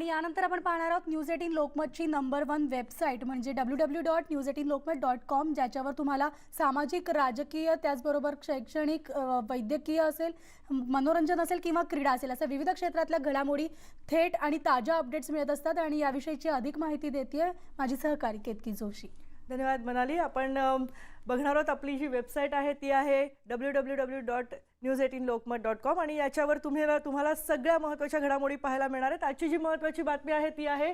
आणि यानंतर आपण पाहणार आहोत न्यूज एटीन लोकमतची नंबर वन वेबसाईट म्हणजे W W dot news eighteen Lokmat dot com ज्याच्यावर तुम्हाला सामाजिक राजकीय त्याचबरोबर शैक्षणिक वैद्यकीय असेल मनोरंजन असेल किंवा क्रीडा असेल अशा विविध क्षेत्रातल्या घडामोडी थेट आणि ताज्या अपडेट्स मिळत असतात. आणि याविषयीची अधिक माहिती देते माझी सहकारी केतकी जोशी. धन्यवाद मनाली. आपण बघणार आहोत आपली जी वेबसाईट आहे ती आहे W W W dot news eighteen Lokmat dot com आणि याच्यावर तुम्ही तुम्हाला सगळ्या महत्त्वाच्या घडामोडी पाहायला मिळणार आहेत. आजची जी महत्त्वाची बातमी आहे ती आहे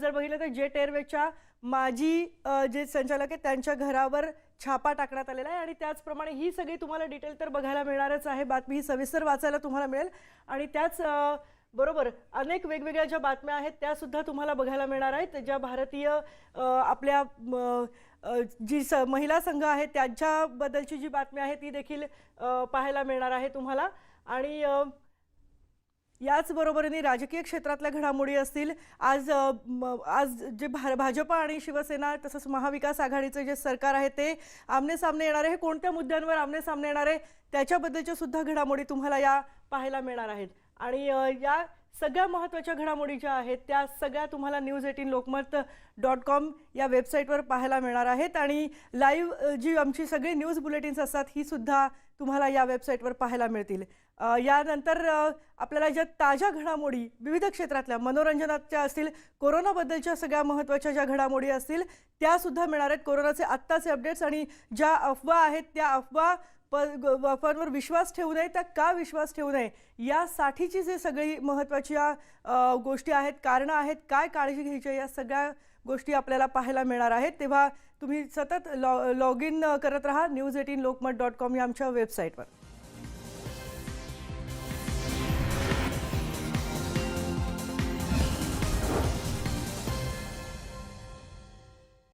जर बघितलं तर जेट एअरवेजच्या माजी जे संचालक आहेत त्यांच्या घरावर छापा टाकण्यात आलेला आहे आणि त्याचप्रमाणे ही सगळी तुम्हाला डिटेल तर बघायला मिळणारच आहे. बातमी ही सविस्तर वाचायला तुम्हाला मिळेल. आणि त्याच बरोबर अनेक वेगवेगळ्या ज्या बातम्या आहेत त्या सुद्धा तुम्हाला बघायला मिळणार आहेत. ज्या भारतीय आपल्या म, जी स महिला संघ आहे त्यांच्याबद्दलची जी बातमी आहे ती देखील पाहायला मिळणार आहे तुम्हाला. आणि याचबरोबरीने राजकीय क्षेत्रातल्या घडामोडी असतील आज म- आज जे भा भाजपा आणि शिवसेना तसंच महाविकास आघाडीचं जे सरकार आहे ते आमने सामने येणार आहे हे कोणत्या मुद्द्यांवर आमने सामने येणार आहे त्याच्याबद्दलच्या सुद्धा घडामोडी तुम्हाला या पाहायला मिळणार आहेत. आणि या सगळ्या महत्त्वाच्या घडामोडी ज्या आहेत त्या सगळ्या तुम्हाला news eighteen Lokmat dot com या वेबसाईटवर पाहायला मिळणार आहेत. आणि लाईव्ह जी आमची सगळी न्यूज बुलेटिन्स असतात ही सुद्धा तुम्हाला या वेबसाईटवर पाहायला मिळतील. यानंतर आपल्याला ज्या ताज्या घडामोडी विविध क्षेत्रातल्या मनोरंजनाच्या असतील कोरोनाबद्दलच्या सगळ्या महत्त्वाच्या ज्या घडामोडी असतील त्यासुद्धा मिळणार आहेत. कोरोनाचे आत्ताचे अपडेट्स आणि ज्या अफवा आहेत त्या अफवा प ग- अफवांवर विश्वास ठेवू नये तर का विश्वास ठेवू नये? यासाठीची जे सगळी महत्त्वाच्या गोष्टी आहेत कारणं आहेत काय काळजी घ्यायची आहे, या सगळ्या गोष्टी आपल्याला पाहायला मिळणार आहेत. तेव्हा तुम्ही सतत लॉ लॉग इन करत राहा news eighteen Lokmat dot com या आमच्या वेबसाईटवर